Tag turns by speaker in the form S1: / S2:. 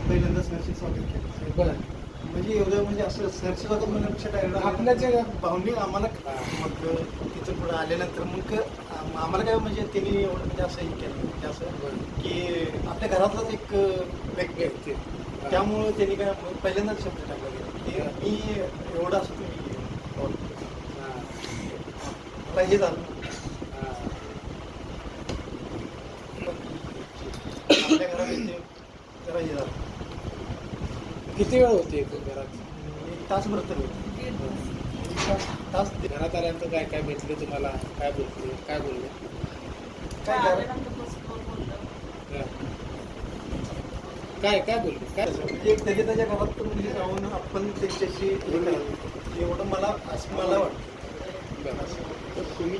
S1: पहिल्यांदाच सरचे स्वागत केलं
S2: बरं
S1: म्हणजे एवढं म्हणजे असं सरचे स्वागत म्हणण्यापेक्षा डायरेक्ट
S2: आपल्या जे-
S1: भावनी आम्हाला मग तिथं पुढं आल्यानंतर मग आम्हाला काय म्हणजे त्यांनी एवढं म्हणजे असं हे केलं म्हणजे असं की आपल्या घरातलाच एक व्यक्ती आहे त्यामुळं त्यांनी काय पहिल्यांदाच शब्द टाकला गेला की मी एवढं असं तुम्ही झालं जरा हे झालं
S2: किती वेळ होती एकूण घरात?
S1: एक तासभर तर होतं. तास. ते-
S2: घरात आल्यानंतर काय काय भेटले तुम्हाला? काय बोलले? काय बोलले?
S1: काय
S2: हां. काय काय बोलले? काय
S1: म्हणजे त्याच्या त्याच्या घरात पण म्हणजे जाऊन आपण त्यांच्याशी हे करावं एवढं मला असं मला वाटतं.
S2: बरं.
S1: तर तुम्ही